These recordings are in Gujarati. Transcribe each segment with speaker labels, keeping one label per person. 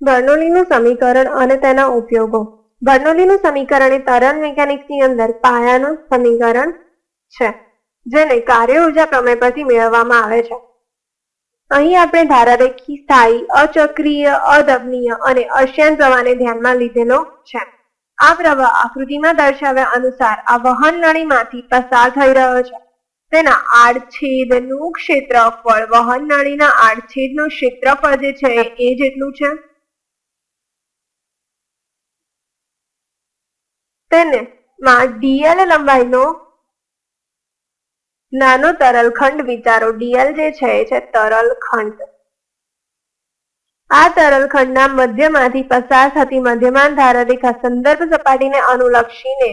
Speaker 1: બર્નોલીનું સમીકરણ અને તેના ઉપયોગો. બર્નોલીનું સમીકરણ એ તરલ મિકેનિક્સની અંદર પાયાનું સમીકરણ છે, જેને કાર્ય ઊર્જા પ્રમેય પરથી મેળવવામાં આવે છે. અહીં આપણે ધારારેખી સ્થાયી, અચક્રીય, અદબનીય અને અશ્યાન પ્રવાહને ધ્યાનમાં લીધેલો છે. આ પ્રવાહ આકૃતિમાં દર્શાવ્યા અનુસાર આ વહન નળીમાંથી પસાર થઈ રહ્યો છે. તેના આડછેદનું ક્ષેત્રફળ, વહન નળીના આડછેદનું ક્ષેત્રફળ જે છે એ જેટલું છે? તેને માં ડીએલ લંબાઈનો નાનો તરલ ખંડ વિચારો. ડીએલ જે છે એ છે તરલ ખંડ આ તરલ ખંડના મધ્યમાંથી પસાર થતી મધ્યમાન ધારારેખા સંદર્ભ સપાટીને અનુલક્ષીને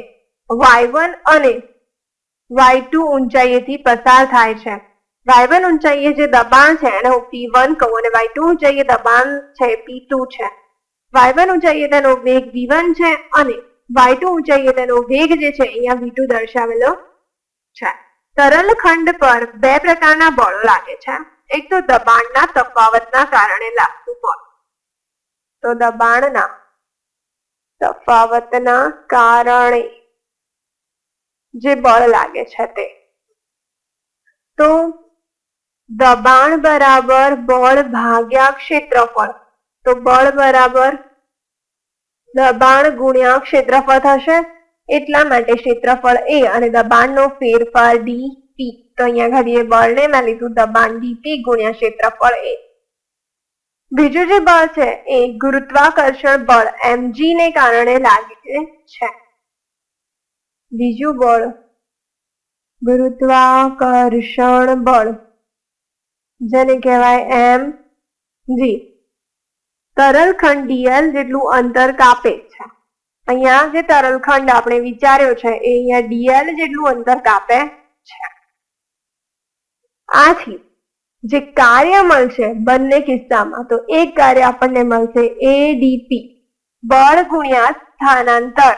Speaker 1: y1 અને y2 ઊંચાઈએથી પસાર થાય છે. y1 ઊંચાઈએ જે દબાણ છે, એને હું p1 કહું અને y2 ઊંચાઈએ દબાણ છે p2 છે. y1 ઊંચાઈએ તેનો વેગ v1 છે અને y2 ઊંચાઈએ તેનો વેગ જે છે, અહીંયા v2 દર્શાવેલો છે. તરલ ખંડ પર બે પ્રકારના બળો લાગે છે. એક તો દબાણના તફાવતના કારણે લાગતું બળ. તો દબાણના તફાવતના કારણે જે બળ લાગે છે તે. તો દબાણ બરાબર બળ ભાગ્યા ક્ષેત્રફળ. તો બળ બરાબર દબાણ ગુણ્યા ક્ષેત્રફળ થશે. એટલા માટે ક્ષેત્રફળ એ અને દબાણનો ફેરફાર ડી પી તો અહીંયા ઘડીએ બળને મેં લીધું દબાણ ડીપી ગુણ્યા ક્ષેત્રફળ એ બીજું જે બળ છે એ ગુરુત્વાકર્ષણ બળ એમજી ને કારણે લાગે છે. બીજું બળ ગુરુત્વાકર્ષણ બળ. જેને કહેવાય એમ જી તરલ ખંડ ડીએલ જેટલું અંતર કાપે છે. અહીંયા જે તરલ ખંડ આપણે વિચાર્યો છે, એ અહીંયા ડીએલ જેટલું અંતર કાપે છે. આથી જે કાર્ય મળશે બંને કિસ્સામાં, તો એક કાર્ય આપણને મળશે એડીપી, બળ ગુણ્યા સ્થાનાંતર.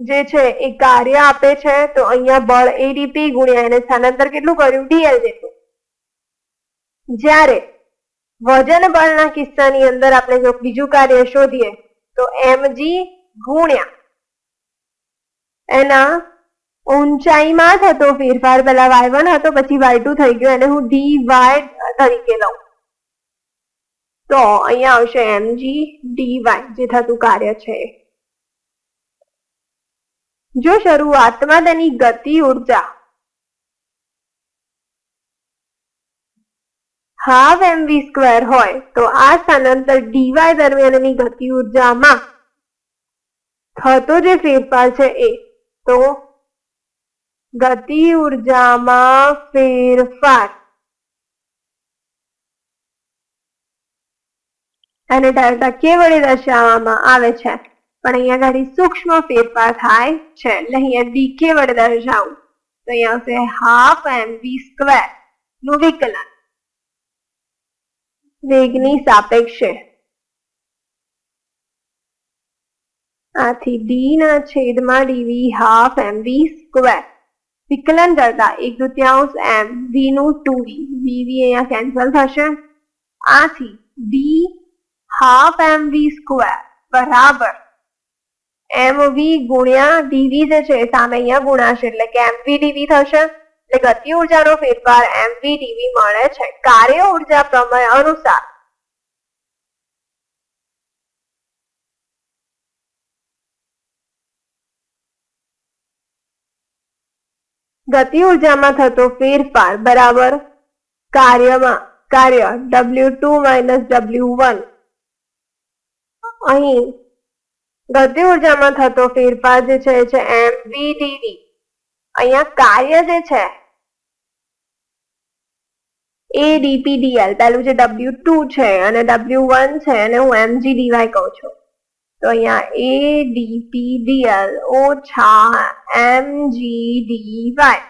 Speaker 1: જે છે એ કાર્ય આપે છે, તો અહીંયા બળ એડીપી ગુણ્યા એને સ્થાનાંતર કેટલું કર્યું? ડીએલ જેટલું. જ્યારે વજન બળના કિસ્સાની અંદર આપણે જો બીજું કાર્ય શોધીએ, તો mg ગુણ્યા એના ઊંચાઈમાં થતો ફેરફાર પેલા y1 હતો, પછી y2 થઈ ગયો, એને હું ડી વાય તરીકે લઉં. તો અહીંયા આવશે એમજી ડી વાય જે થતું કાર્ય છે. જો શરૂઆતમાં તેની ગતિ ઊર્જા હાફ એમવી સ્ક્વેર હોય, તો આ સ્થાનાંતર ડીવાય દરમિયાનની ગતિ ઉર્જામાં થતો જે ફેરફાર છે એ, તો ગતિ ઉર્જામાં ફેરફાર. અને ડેલ્ટા કે વડે દર્શાવવામાં આવે છે, પણ અહીંયા ઘણી સૂક્ષ્મ ફેરફાર થાય છે. એટલે અહીંયા ડીકે વડે દર્શાવું. તો અહીંયા આવશે હાફ એમવી સ્ક્વેરનું વિકલન. વેગની સાપેક્ષે. આથી ડી ના છેદમાં ડીવી હાફ એમવી સ્ક્વેર વિકલન કરતા એક તૃતીયાંશ એમ વી નું ટુ વી વીવી અહીંયા કેન્સલ થશે. આથી D half M V square બરાબર એમ વી ગુણ્યા ડીવી જે છે સામે અહીંયા ગુણાશે એટલે કે એમ વી ડીવી થશે. એટલે ગતિ ઉર્જાનો ફેરફાર એમવી ડીવી મળે છે. કાર્ય ઊર્જા પ્રમેય અનુસાર. ગતિ ઉર્જામાં થતો ફેરફાર બરાબર કાર્યમાં કાર્ય W two minus W one અહીં ગતિ ઉર્જામાં થતો ફેરફાર જે છે એમ વી ડીવી અહીંયા કાર્ય જે છે એ ડીપીડીએલ પેલું જે ડબલ્યુ ટુ છે અને ડબલ્યુ વન છે અને હું એમજી ડીવાય કહું છું. તો અહીંયા એ ડીપીડીએલ ઓછા એમજીડીવાય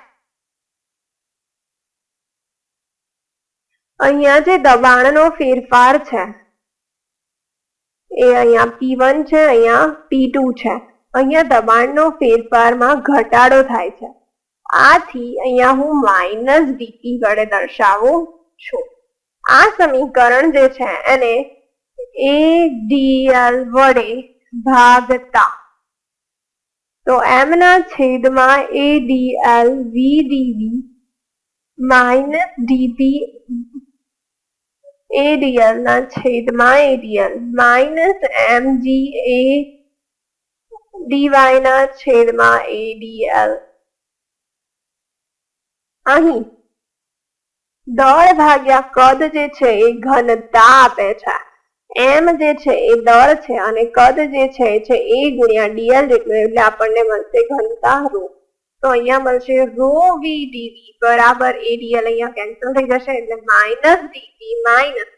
Speaker 1: અહીંયા જે દબાણનો ફેરફાર છે, એ અહીંયા પી વન છે, અહીંયા પી ટુ છે. અહીંયા દબાણનો ફેરફારમાં ઘટાડો થાય છે. આથી અહીંયા હું માઇનસ ડીપી વડે દર્શાવું છું. આ સમીકરણ જે છે એને એડીએલ વડે ભાગતા. તો એમ ના છેદમાં એડીએલ વીડીવી માઇનસ ડીપી એડીએલ ના છેદમાં ADL minus MG A DY ના છેદમાં એડીએલ અહીં. દળ ભાગ્યા કદ જે છે એ ઘનતા આપે છે. એમ જે છે એ દળ છે અને કદ જે છે એ એ ગુણ્યા ડીએલ જેટલું એટલે આપણને મળશે ઘનતા રો તો અહીંયા મળશે રો વી ડીવી બરાબર એડીએલ અહીંયા કેન્સલ થઈ જશે એટલે minus DV minus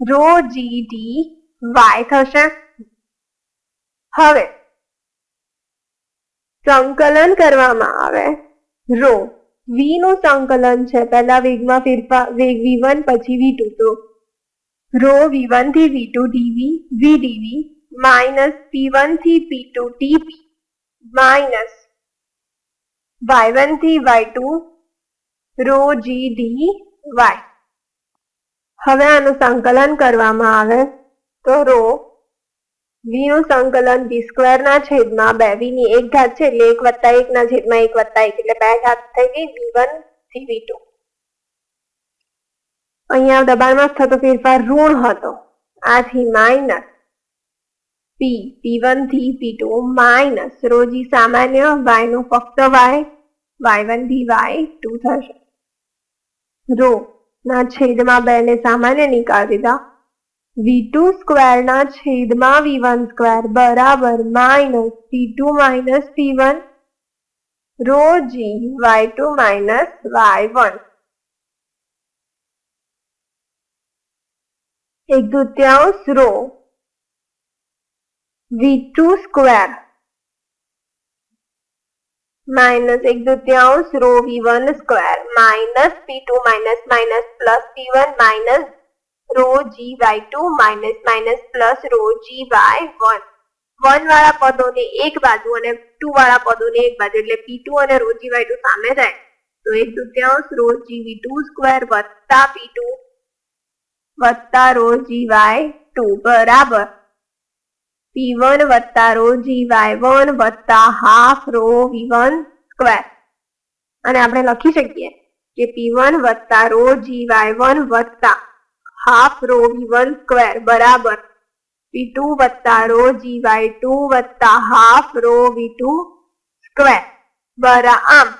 Speaker 1: rho G D Y થશે. હવે સંકલન કરવામાં આવે રો વી નું સંકલન છે. પહેલા વેગમાં ફેરફાર વેગ વી વન, પછી વી ટુ. તો rho V વનથી V two DV V DV minus P વનથી P two TP minus Y વનથી Y two, rho G D Y. હવે આનું સંકલન કરવામાં આવે. તો રો વી સંકલન વી સ્ક્વેર ના છેદમાં બે. વી ની એક ઘાત છે એટલે એક વત્તા એક ના છેદમાં એક વત્તા એક એટલે બે ઘાત થઈ ગઈ વી વનથી વી ટુ. અહીંયા દબાણમાં થતો ફેરફાર ઋણ હતો. આથી minus P P વનથી P two minus rho G સામાન્ય વાયનું ફક્ત વાય વાય વનથી વાય ટુ થશે. રો ના છેદમાં બે ને સામાન્ય નીકાળી દીધા. વી ટુ સ્ક્વેર ના છેદમાં વી વન સ્ક્વેર બરાબર minus P two minus P one rho G Y two minus Y one એક દુત્યાંશ rho V two square minus એક દુત્યાંશ rho V one square minus P two minus minus plus P one minus rho G Y two minus minus plus rho Y one one વાળા પદોને એક બાજુ અને ટુ વાળા પદોને એક બાજુ એટલે પી ટુ અને રો જી વાય ટુ સામે જાય. તો એક તૃતીયાંશ rho G V two square વત્તા પી ટુ વત્તા રો જી વાય ટુ બરાબર. પી વન વત્તા રો વન વત્તા half rho V one square અને આપણે લખી શકીએ કે પી વન વત્તા રો જી વાય વન વત્તા હાફ રો વી સ્ક્વેર, બરાબર. પી ટુ વત્તા રો જી વાય ટુ વત્તા half rho V two square, બરા, આમ.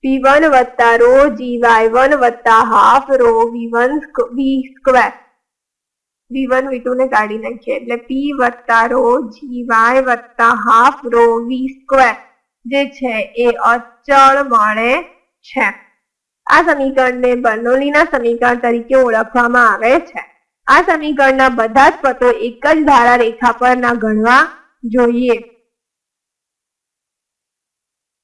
Speaker 1: પી વન વત્તા રો જી વાય વન વત્તા half rho V one V square. V one, V two ને કાઢી નાખીએ, એટલે પી વત્તા રો જી વાય વત્તા હાફ રો વી સ્ક્વેર, જે છે એ અચળ મળે છે. આ સમીકરણને બર્નોલીના સમીકરણ તરીકે ઓળખવામાં આવે છે. આ સમીકરણના બધા જ પદો એક જ ધારા રેખા પરના ગણવા જોઈએ.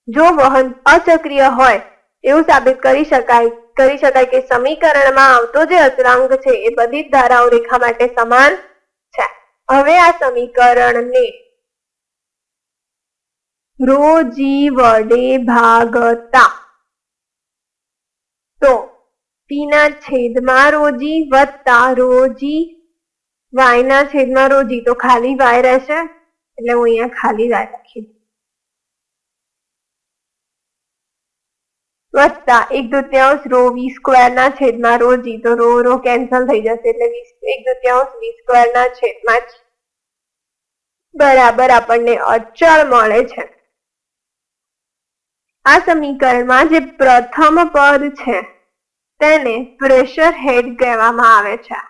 Speaker 1: જો વહન અચક્રિય હોય, એવું સાબિત કરી શકાય કરી શકાય કે સમીકરણમાં આવતો જે અચળાંક છે એ બધી જ ધારાઓ રેખા માટે સમાન છે. હવે આ સમીકરણને રોજી વડે ભાગતા તો પી ના છેદમાં રોજી વત્તા રોજી, વાયના છેદમાં રોજી. તો ખાલી વાય રહેશે, એટલે હું અહીંયા ખાલી વાય લખી વત્તા એક દુત્યાંશ રો વી સ્ક્વેર ના છેદમાં રો જી તો રો રો કેન્સલ થઈ જશે, એટલે એક દુત્યાંશ વી સ્ક્વેર ના છેદમાં બરાબર આપણને અચળ મળે છે. આ સમીકરણમાં જે પ્રથમ પદ છે તેને પ્રેશર હેડ કહેવામાં આવે છે.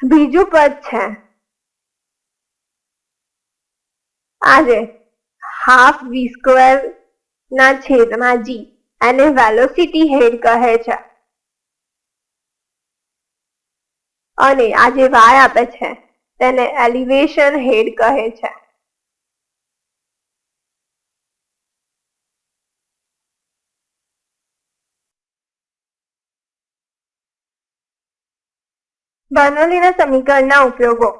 Speaker 1: બીજું પદ છે. આજે હાફ વી સ્ક્વેર ના છેદમાં જી એને વેલોસિટી હેડ કહે છે. અને આ જે વાય આપે છે તેને એલિવેશન હેડ કહે છે. બર્નોલીના સમીકરણના ઉપયોગો.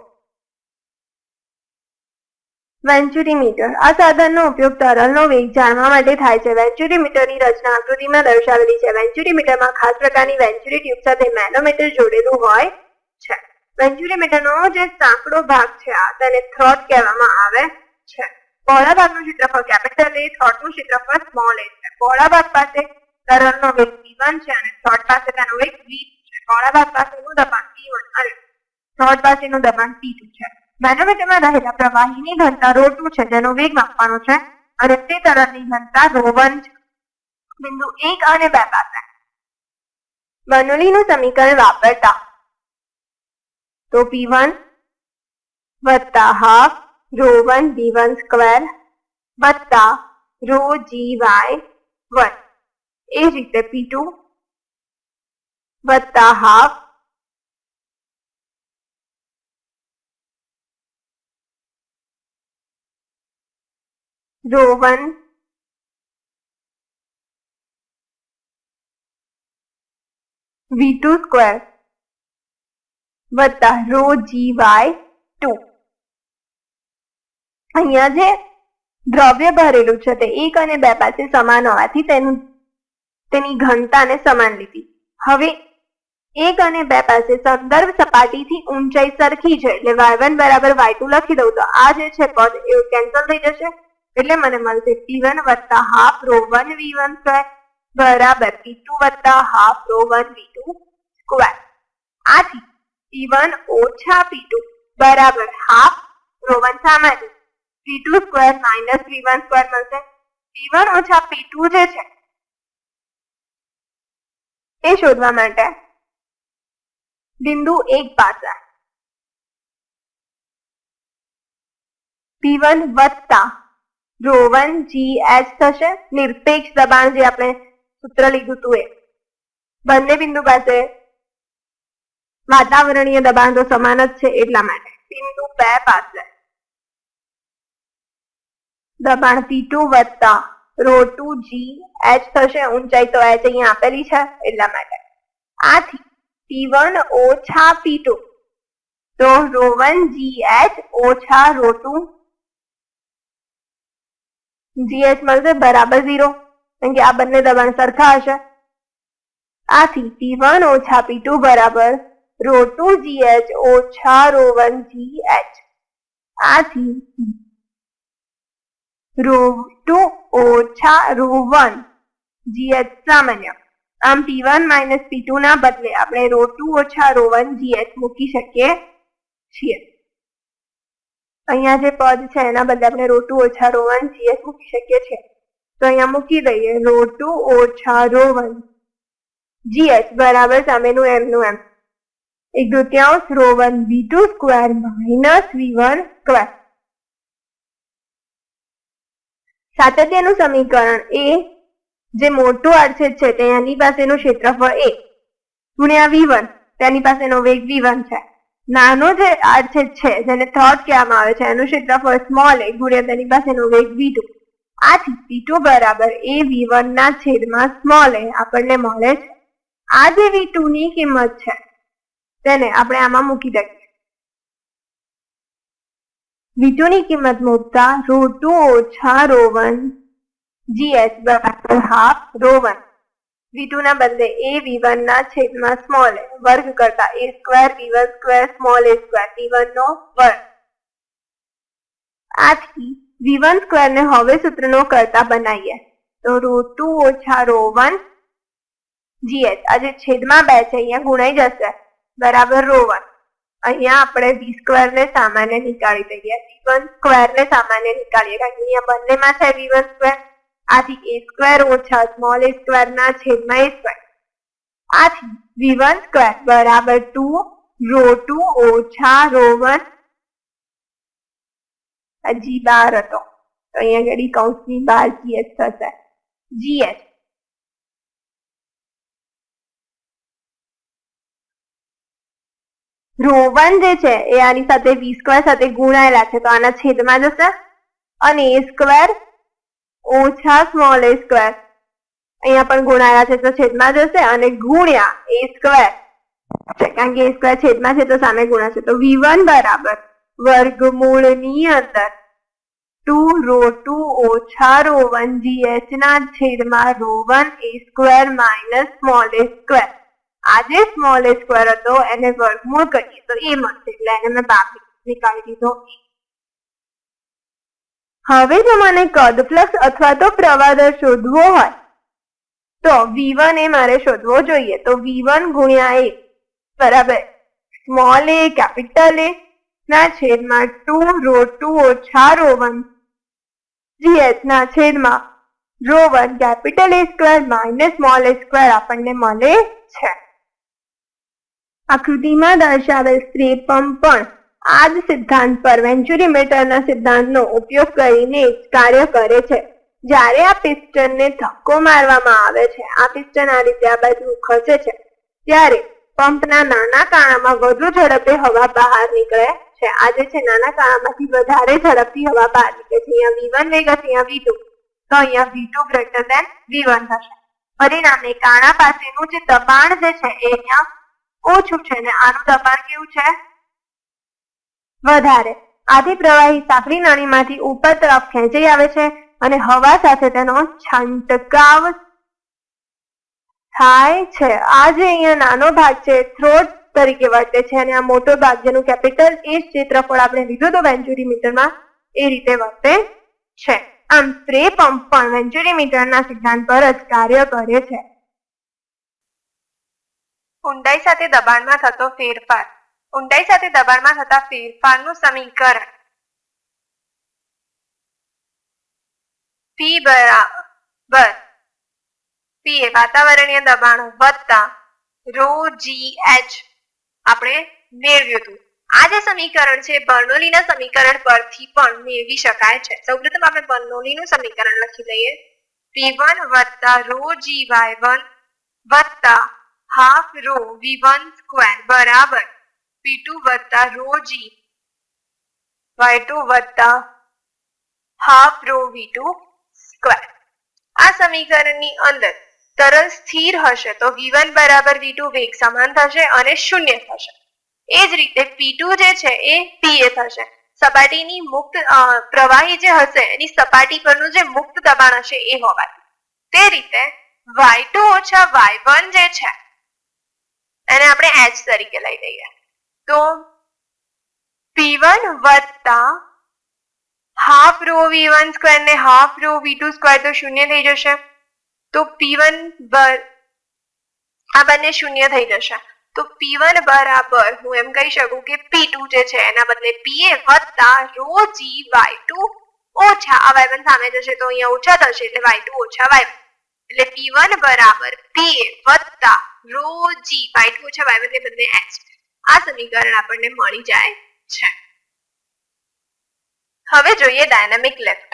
Speaker 1: વેન્ચ્યુરીમીટર આ સાધનનો ઉપયોગ તરલનો વેગ જાણવા માટે થાય છે. વેન્ચ્યુરીમીટરની રચના આકૃતિમાં દર્શાવેલી છે. વેન્ચ્યુરીમીટરમાં ખાસ પ્રકારની વેન્ચ્યુરી ટ્યુબ સાથે મેનોમીટર જોડેલું હોય છે. વેન્ચ્યુરીમીટરનો જે સાંકડો ભાગ છે, આ તેને થ્રોટ કહેવામાં આવે છે. પહોળા ભાગનું ક્ષેત્રફળ કેપિટલ એ થ્રોટનું ક્ષેત્રફળ સ્મોલ એ છે. પહોળા ભાગ પાસે તરલનો વેગ v1 છે અને થ્રોટ પાસે તેનો વેગ v2 મોડાબાદ દબાણ પી છે. મેનોમીટરમાં રહેલા પ્રવાહીની ઘનતા રો છે જેનો વેગ માપવાનો છે. અને તે તરલની ઘનતા રો છે. બિંદુ એક અને બે પાસે. બર્નોલીનું સમીકરણ વાપરતા. તો પી વન વત્તા half rho one B one square વત્તા રો જી વાય વન. એ રીતે પી ટુ વત્તા હાફ ρ1 v2 સ્ક્વેર વત્તા રો જી વાય ટુ અહીંયા જે દ્રવ્ય ભરેલું છે તે એક અને બે પાસે સમાન હોવાથી તેનું તેની ઘનતાને સમાન લીધી. હવે એક અને બે પાસે સંદર્ભ સપાટીથી ઊંચાઈ સરખી છે. એટલે y1 બરાબર y2 લખી દઉં તો આ જે છે પદ, એ કેન્સલ થઈ જશે. એટલે મને મળશે p1 વત્તા half rho one v1 square બરાબર p2 વત્તા half rho one v2 square આથી p1 ઓછા p2 બરાબર હાફ રો વન સામાન્ય. p2 square minus v1 square મળશે. p1 ઓછા p2 જે છે, એ શોધવા માટે બિંદુ એક પાસે p1 વત્તા વન જી એચ થશે. નિરપેક્ષ દબાણ જે આપણે સૂત્ર લીધું હતું એ. બંને બિંદુ પાસે વાતાવરણીય દબાણ તો સમાન જ છે એટલા માટે. બિંદુ બે પાસે દબાણ P2 વત્તા ટુ જી એચ થશે. ઊંચાઈ તો એચ અહીંયા આપેલી છે એટલા માટે. આથી P1 ઓછા P2 તો રો વન જી એચ ઓછા રો ટુ જીએચ મળશે બરાબર ઝીરો કારણ કે આ બંને દબાણ સરખા હશે. આથી P1 ઓછા P2 બરાબર રો ટુ જીએચ ઓછા રો વન જીએચ આથી રો ટુ ઓછા રો વન જીએચ સામાન્ય. આમ P1 માઇનસ P2 ના બદલે આપણે રો ટુ ઓછા રો વન જીએચ મૂકી શકીએ છીએ. અહીંયા જે પદ છે એના બદલે આપણે રો ટુ ઓછા રો વન જીએચ મૂકી શકીએ છીએ. તો અહીંયા મૂકી દઈએ રો ટુ ઓછા રો વન જીએચ બરાબર સામેનું એમનું એમ એક દૃત્યાંશ rho one V two square minus V one square સાતત્યનું સમીકરણ એ જે મોટું આડછેદ છે તેની પાસેનું ક્ષેત્રફળ એ ગુણ્યા વી વન તેની પાસેનો વેગ વી વન છે. નાનો જે આડછેદ છે, જેને થર્ડ કહેવામાં આવે છે, એનું ક્ષેત્રફળ સ્મોલ એ, ગુણ્યા તેની પાસેનો વેગ વી ટુ. આથી વી ટુ બરાબર એ વી વન ના છેદમાં સ્મોલ એ આપણને મળે છે. આ જે વી ટુ ની કિંમત છે, તેને આપણે આમાં મૂકી દઈએ. વી ટુ ની કિંમત મૂકતા રો ટુ ઓછા રો વન જીએચ બરાબર half rho one V two ના બદલે એ વી વન ના છેદમાં સ્મોલ એ વર્ગ કરતા A square V one square small A square V one નો વર્ગ. આથી વી વન સ્ક્વેર ને હવે સૂત્રનો કરતા બનાવીએ. તો રો ટુ ઓછા રો વન જીએચ આજે છેદમાં બે છે, અહીંયા ગુણાઈ જશે. બરાબર રો વન અહીંયા આપણે વી સ્ક્વેર ને સામાન્ય નીકાળી દઈએ. વી વન સ્ક્વેર ને સામાન્ય નીકાળીએ. કારણ કે અહીંયા બંનેમાં છે વી વન સ્ક્વેર આથી એ સ્ક્વેર ઓછા સ્મોલ એ સ્ક્વેર ના છેદમાં એ સ્ક્વેર આથી વી વન સ્ક્વેર બરાબર ટુ રો ટુ ઓછા રો વન હજી બાર હતો. તો અહીંયા આગળ કૌંસની બાર જીએસ થશે. જીએસ રો જે છે એ આની સાથે વી સ્ક્વેર સાથે ગુણાયેલા છે. તો આના છેદમાં જશે. અને એ સ્ક્વેર ઓછા સ્મોલ એ સ્ક્વેર અહીંયા પણ ગુણાયા છે તો છેદમાં જશે અને ગુણ્યા એ સ્ક્વેર કારણ કે એ સ્ક્વેર છેદમાં છે તો સામે ગુણાશે. તો વી વન બરાબર વર્ગમૂળની અંદર ટુ રો ટુ ઓછા રો વન જીએચ ના છેદમાં rho one A square minus small A square આ જે સ્મોલ એ સ્ક્વેર હતો, એને વર્ગમૂળ કરીએ તો એ મળશે. એટલે એને મેં બાકી નીકાળી દીધો. હવે જો મને કદ ફ્લક્સ અથવા તો પ્રવાહ દર શોધવો હોય, તો V1 એ મારે શોધવો જોઈએ. તો V1 ગુણ્યા એ બરાબર સ્મોલ એ કેપિટલ એ ના છેદમાં ટુ રો ટુ ઓછા રો વન જીએચ ના છેદમાં rho one capital A square minus small A square આપણને મળે છે. આકૃતિમાં દર્શાવેલ સ્ત્રી પંપ પણ આ જ સિદ્ધાંત પર વેન્ચુરી મીટરના સિદ્ધાંતનો ઉપયોગ કરીને કાર્ય કરે છે. જ્યારે આ પિસ્ટનને ધક્કો મારવામાં આવે છે, આ પિસ્ટન આ રીતે આ બાજુ ખસે છે, ત્યારે પંપના નાના કાણામાં વધુ ઝડપે હવા બહાર નીકળે છે. આ જે છે, નાના કાણામાંથી વધારે ઝડપથી હવા બહાર નીકળે છે. અહીંયા વી વન વેગ અહીંયા વી ટુ તો અહીંયા V two greater than V one થશે પરિણામે કાણા પાસેનું જે દબાણ જે છે, એ અહીંયા ઓછું છે. ને આનું દબાણ કેવું છે? વધારે. આથી પ્રવાહી સાંકડી નાણીમાંથી ઉપર તરફ ખેંચાઈ આવે છે અને હવા સાથે તેનો છંટકાવ થાય છે. આ જે અહીંયા નાનો ભાગ છે, થ્રોટ તરીકે વર્તે છે અને આ મોટો ભાગ જેનું કેપિટલ એ ક્ષેત્રફળ આપણે લીધું તો વેન્ચુરી મીટરમાં એ રીતે વર્તે છે. આમ સ્પ્રે પંપ પણ વેન્ચુરી મીટરના સિદ્ધાંત પર જ કાર્ય કરે છે. ઊંડાઈ સાથે દબાણમાં થતો ફેરફાર. ઊંડાઈ સાથે દબાણમાં થતા ફેરફારનું સમીકરણ. પી બરાબર. પી એ વાતાવરણીય દબાણ વત્તા રો જી એચ આપણે મેળવ્યું હતું. આ જે સમીકરણ છે, બર્નોલીના સમીકરણ પરથી પણ મેળવી શકાય છે. સૌપ્રથમ આપણે બર્નોલીનું સમીકરણ લખી લઈએ. પી વન વત્તા રો જી વાય વન વત્તા half rho V one square બરાબર. પી વત્તા રો જી વાય ટુ વત્તા half rho V two square આ સમીકરણની અંદર તરલ સ્થિર હશે તો વી વન બરાબર વી ટુ વેગ સમાન થશે અને શૂન્ય થશે. એ જ રીતે પી ટુ જે છે એ પીએ થશે. સપાટીની મુક્ત પ્રવાહી જે હશે એની સપાટી પરનું જે મુક્ત દબાણ હશે એ હોવાથી. તે રીતે વાય ટુ ઓછા વાય વન જે છે, એને આપણે એચ તરીકે લઈ લઈએ. તો પી વન વત્તા half rho V one square ને half rho V two square તો શૂન્ય થઈ જશે. તો પી વન આ બંને શૂન્ય થઈ જશે. તો પી વન બરાબર હું એમ કહી શકું કે પી ટુ જે છે એના બદલે પી એ વત્તા રો જી વાય ટુ ઓછા આ વાય વન સામે જશે તો અહીંયા ઓછા થશે એટલે વાય ટુ ઓછા વાય એટલે પી વન બરાબર પી એ વત્તા રો જી વાય ટુ ઓછા વાય વન ને બદલે એચ આ સમીકરણ આપણને મળી જાય છે. હવે જોઈએ ડાયનામિક લેફ્ટ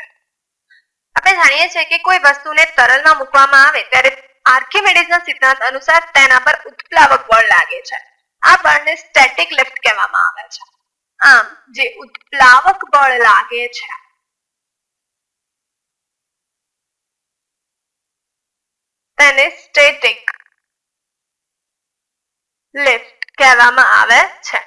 Speaker 1: આપણે જાણીએ છીએ કે કોઈ વસ્તુને તરલમાં મૂકવામાં આવે ત્યારે આર્કિમેડિસના સિદ્ધાંત અનુસાર તેના પર ઉત્પ્લાવક બળ લાગે છે. આ બળને સ્ટેટિક લિફ્ટ કહેવામાં આવે છે. આમ, જે ઉત્પ્લાવક બળ લાગે છે. તેને સ્ટેટિક લિફ્ટ કહેવામાં આવે છે.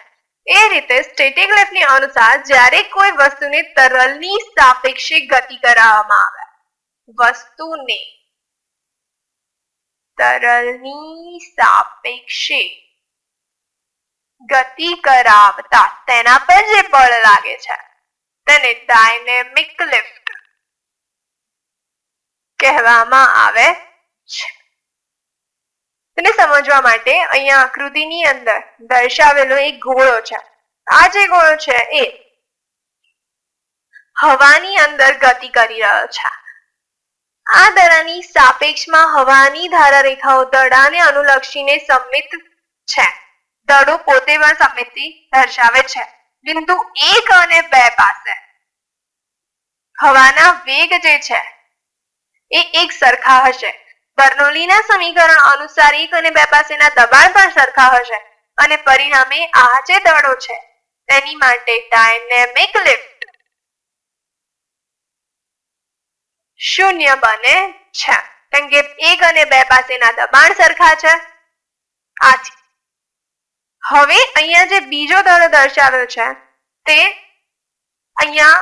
Speaker 1: એ રીતે સ્ટેટિક લિફ્ટની અનુસાર જ્યારે કોઈ વસ્તુને તરલની સાપેક્ષે ગતિ કરાવવામાં આવે. વસ્તુને તરલની સાપેક્ષે ગતિ કરાવતા તેના પર જે બળ લાગે છે, તેને ડાયનેમિક લિફ્ટ કહેવામાં આવે છે. તેને સમજવા માટે અહીંયા આકૃતિની અંદર દર્શાવેલો એક ગોળો છે. આ જે ગોળો છે એ હવાની અંદર ગતિ કરી રહ્યો છે. આ દરાની સાપેક્ષમાં હવાની ધારા રેખાઓ દડાને અનુલક્ષીને સમિત છે. દડો પોતે પણ સમિતિ દર્શાવે છે. બિંદુ એક અને બે પાસે. હવાના વેગ જે છે એ એક સરખા હશે. બર્નોલીના સમીકરણ અનુસાર એક અને બે પાસેના દબાણ પણ સરખા હશે અને પરિણામે આ જે દળો છે, તેની માટે ડાયનેમિક લિફ્ટ શૂન્ય બને છે. કેમ કે એક અને બે પાસેના દબાણ સરખા છે. આથી હવે અહીંયા જે બીજો દળો દર્શાવ્યો છે, તે અહીંયા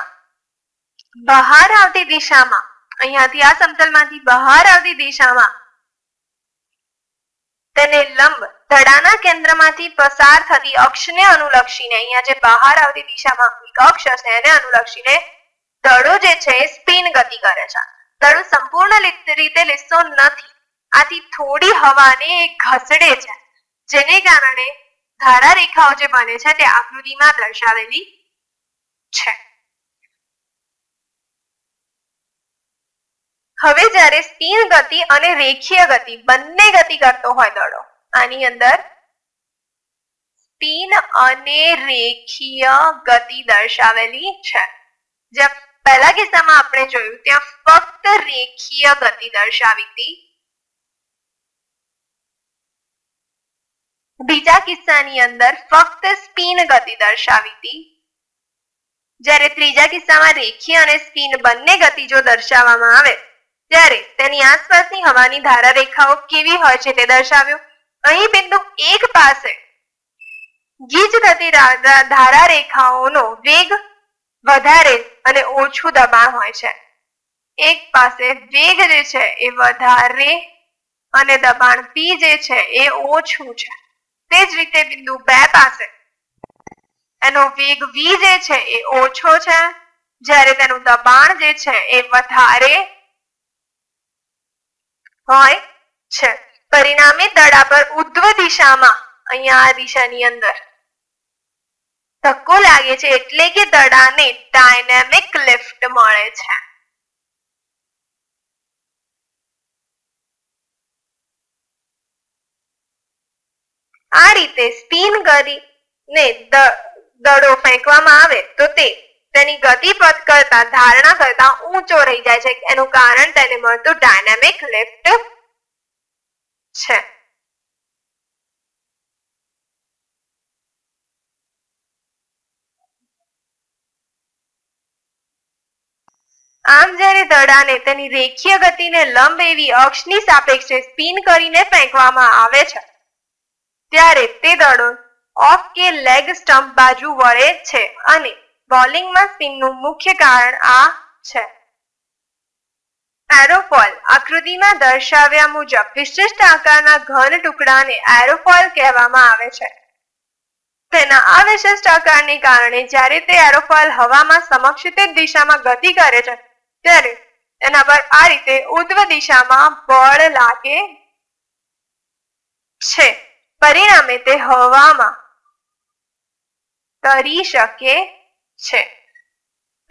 Speaker 1: બહાર આવતી દિશામાં અહીંયાથી આ સમતલમાંથી બહાર આવતી દિશામાં તેને લંબ ધડાના કેન્દ્રમાંથી પસાર થતી અક્ષને અનુલક્ષીને અહીંયા જે બહાર આવતી દિશામાં એક અક્ષ હશે એને અનુલક્ષીને દડો જે છે સ્પિન ગતિ કરે છે. દડો સંપૂર્ણ રીતે લીસતો નથી. આથી થોડી હવાને ઘસડે છે. જેને કારણે ધારા રેખાઓ જે બને છે તે આકૃતિમાં દર્શાવેલી છે. હવે જ્યારે સ્થિર ગતિ અને રેખીય ગતિ બંને ગતિ કરતો હોય દડો, આની અંદર સ્પિન અને રેખીય ગતિ દર્શાવેલી છે. જેમ પહેલા કિસ્સામાં આપણે જોયું, ત્યાં ફક્ત રેખીય ગતિ દર્શાવી હતી. બીજા કિસ્સાની અંદર ફક્ત સ્પિન ગતિ દર્શાવી હતી. જ્યારે ત્રીજા કિસ્સામાં રેખીય અને સ્પિન બંને ગતિ જો દર્શાવવામાં આવે ત્યારે તેની આસપાસની હવાની ધારા રેખાઓ કેવી હોય છે તે દર્શાવ્યું. અહીં બિંદુ એક પાસે ગીચ થતી ધારા રેખાઓનો વેગ વધારે અને ઓછું દબાણ હોય છે. એક પાસે વેગ જે છે એ વધારે અને દબાણ પી જે છે એ ઓછું છે. તે જ રીતે બિંદુ બે પાસે એનો વેગ વી જે છે એ ઓછો છે. જ્યારે તેનું દબાણ જે છે એ વધારે હોય છે. પરિણામે દડા પર ઉધ્વ દિશામાં, અહીંયા આ દિશાની અંદર. ધક્કો લાગે છે એટલે કે દડાને ડાયનેમિક લિફ્ટ મળે છે. આ રીતે સ્પિન કરીને દડો ફેંકવામાં આવે તો તે તેની ગતિપથ કરતા, ધારણા કરતા ઊંચો રહી જાય છે. એનું કારણ તેને મળતું ડાયનામિક લિફ્ટ છે. આમ જ્યારે દડાને તેની રેખીય ગતિને લંબ એવી અક્ષની સાપેક્ષે સ્પિન કરીને ફેંકવામાં આવે છે, ત્યારે તે દડો ઓફ કે લેગ સ્ટમ્પ બાજુ વળે છે અને બોલિંગમાં સ્પિનનું મુખ્ય કારણ આ છે. એરોફોલ આકૃતિમાં દર્શાવ્યા મુજબ વિશિષ્ટ આકારના ઘન ટુકડાને એરોફોલ કહેવામાં આવે છે. તેના આ વિશિષ્ટ આકારને કારણે જ્યારે તે એરોફોલ હવામાં સમક્ષિત દિશામાં ગતિ કરે છે, ત્યારે તેના પર આ રીતે ઉદ્વ દિશામાં બળ લાગે છે. પરિણામે તે હવામાં તરી શકે છે.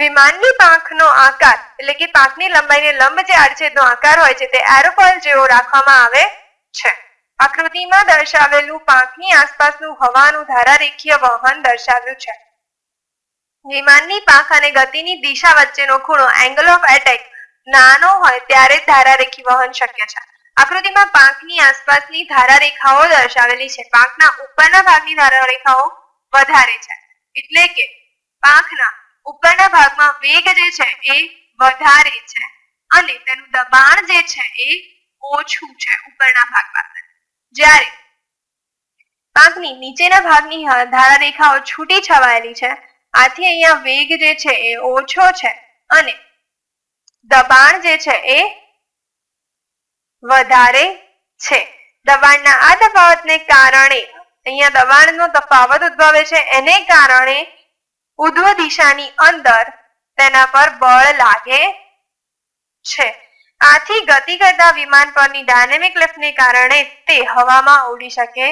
Speaker 1: વિમાનની પાંખનો આકાર, એટલે કે પાંખની લંબાઈને લંબ જે આડછેદનો આકાર હોય છે, તે એરોફોઇલ જેવો રાખવામાં આવે છે. આકૃતિમાં દર્શાવેલું પાંખની આસપાસનું હવાનું ધારારેખીય વહન દર્શાવ્યું છે. વિમાનની પાંખ અને ગતિની દિશા વચ્ચેનો ખૂણો એંગલ ઓફ એટેક નાનો હોય ત્યારે ધારારેખી વહન શક્ય છે. આકૃતિમાં પાંખની આસપાસની ધારારેખાઓ દર્શાવેલી છે. પાંખના ઉપરના ભાગની ધારારેખાઓ વધારે છે. એટલે કે પાંખના ઉપરના ભાગમાં વેગ જે છે એ વધારે છે અને તેનું દબાણ જે છે એ ઓછું છે ઉપરના ભાગ પાસે જ્યારે પાંખની નીચેના ભાગની ધારારેખાઓ છૂટી છવાયેલી છે, આથી અહીંયા વેગ જે છે એ ઓછો છે અને દબાણ જે છે એ વધારે છે. દબાણના આ તફાવતને કારણે અહીંયા દબાણનો તફાવત ઉદ્ભવે છે. એને કારણે ઉધ્વ દિશાની અંદર તેના પર બળ લાગે છે. આથી ગતિ કરતા વિમાન પરની ડાયનેમિક લિફ્ટને કારણે તે હવામાં ઉડી શકે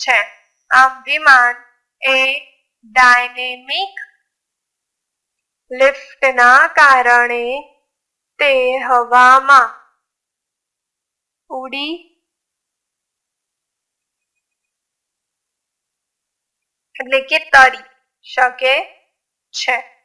Speaker 1: છે. આમ વિમાન એ ડાયનેમિક લિફ્ટના કારણે તે હવામાં ઉડી એટલે કે તરી શકે છે